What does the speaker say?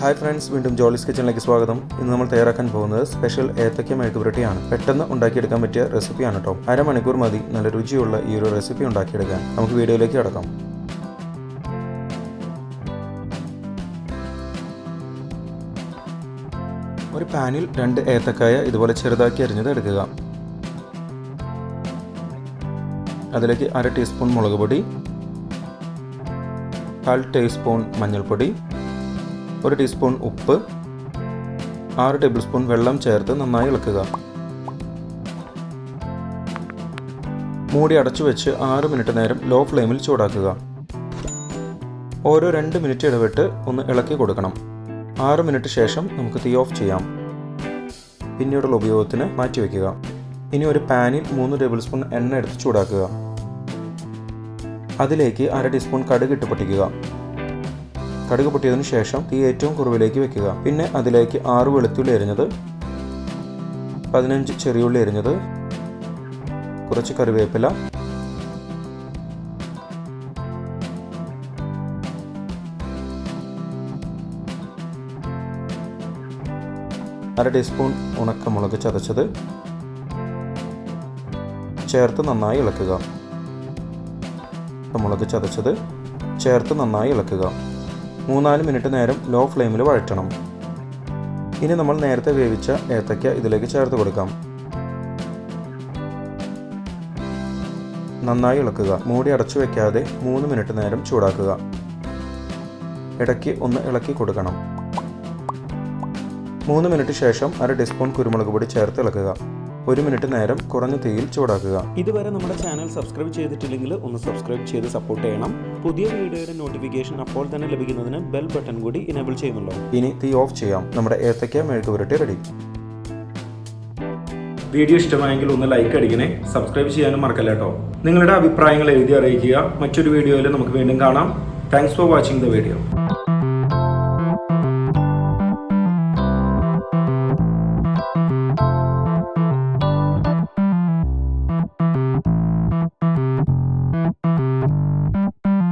Hi friends വീണ്ടും ജോളിസ് കിച്ചണിലേക്ക് സ്വാഗതം. ഇന്ന് നമ്മൾ തയ്യാറാക്കാൻ പോകുന്നത് സ്പെഷ്യൽ ഏത്തക്ക മെഴുകുപുരട്ടിയാണ് പെട്ടെന്ന് ഉണ്ടാക്കിയെടുക്കാൻ പറ്റിയ റെസിപ്പിയാണ് കേട്ടോ അരമണിക്കൂർ മതി നല്ല രുചിയുള്ള ഈ ഒരു റെസിപ്പി ഉണ്ടാക്കിയെടുക്കാൻ. നമുക്ക് വീഡിയോയിലേക്ക് കടക്കാം. ഒരു പാനിൽ രണ്ട് ഏത്തക്കായ ഇതുപോലെ ചെറുതാക്കി അരിഞ്ഞത് എടുക്കുക. അതിലേക്ക് അര ടീസ്പൂൺ മുളക് പൊടി കാൽ ടീസ്പൂൺ മഞ്ഞൾപ്പൊടി ഒരു ടീസ്പൂൺ ഉപ്പ് ആറ് ടേബിൾ സ്പൂൺ വെള്ളം ചേർത്ത് നന്നായി ഇളക്കുക. മൂടി അടച്ചു വെച്ച് ആറ് മിനിറ്റ് നേരം ലോ ഫ്ലെയിമിൽ ചൂടാക്കുക. ഓരോ രണ്ട് മിനിറ്റ് ഇടവിട്ട് ഒന്ന് ഇളക്കി കൊടുക്കണം. ആറ് മിനിറ്റ് ശേഷം നമുക്ക് തീ ഓഫ് ചെയ്യാം. പിന്നീടുള്ള ഉപയോഗത്തിന് മാറ്റിവെക്കുക ഇനി ഒരു പാനിൽ മൂന്ന് ടേബിൾ സ്പൂൺ എണ്ണ എടുത്ത് ചൂടാക്കുക. അതിലേക്ക് അര ടീസ്പൂൺ കടുക് ഇട്ട് പൊട്ടിക്കുക. കടുക് പൊട്ടിയതിനു ശേഷം തീ ഏറ്റവും കുറവിലേക്ക് വെക്കുക. പിന്നെ അതിലേക്ക് ആറ് വെളുത്തുള്ളി എരിഞ്ഞത് പതിനഞ്ച് ചെറിയുള്ളി എരിഞ്ഞത് കുറച്ച് കറിവേപ്പില അര ടീസ്പൂൺ ഉണക്കമുളക് ചതച്ചത് ചേർത്ത് നന്നായി ഇളക്കുക. മുളക് ചതച്ചത് ചേർത്ത് നന്നായി ഇളക്കുക. മൂന്നാൽ മിനിറ്റ് നേരം ലോ ഫ്ലെയിമിൽ വഴറ്റണം. ഇനി നമ്മൾ നേരത്തെ വേവിച്ച ഏത്തയ്ക്ക ഇതിലേക്ക് ചേർത്ത് കൊടുക്കാം. നന്നായി ഇളക്കുക. മൂടി അടച്ചു വെക്കാതെ മൂന്ന് മിനിറ്റ് നേരം ചൂടാക്കുക. ഇടയ്ക്ക് ഒന്ന് ഇളക്കി കൊടുക്കണം. മൂന്ന് മിനിറ്റ് ശേഷം അര ടീസ്പൂൺ കുരുമുളക് പൊടി ചേർത്ത് ഇളക്കുക. ഒരു മിനിറ്റ് നേരം കുറഞ്ഞ തീയിൽ ചൂടാക്കുക. ഇതുവരെ നമ്മുടെ ചാനൽ സബ്സ്ക്രൈബ് ചെയ്തിട്ടില്ലെങ്കിൽ ഒന്ന് സബ്സ്ക്രൈബ് ചെയ്ത് സപ്പോർട്ട് ചെയ്യണം. പുതിയ വീഡിയോയുടെ നോട്ടിഫിക്കേഷൻ അപ്പോൾ തന്നെ ലഭിക്കുന്നതിന് ബെൽ ബട്ടൺ കൂടി ഇനേബിൾ ചെയ്യുന്നുണ്ടോ? ഇനി തീ ഓഫ് ചെയ്യാം. നമ്മുടെ ഏത്തയ്ക്ക മെഴുക്ക് പുരട്ടി റെഡി വീഡിയോ ഇഷ്ടമായെങ്കിൽ ഒന്ന് ലൈക്ക് അടിക്കണേ. സബ്സ്ക്രൈബ് ചെയ്യാനും മറക്കല്ല കേട്ടോ നിങ്ങളുടെ അഭിപ്രായങ്ങൾ എഴുതി അറിയിക്കുക. മറ്റൊരു വീഡിയോയിൽ നമുക്ക് വീണ്ടും കാണാം. Thanks for watching the video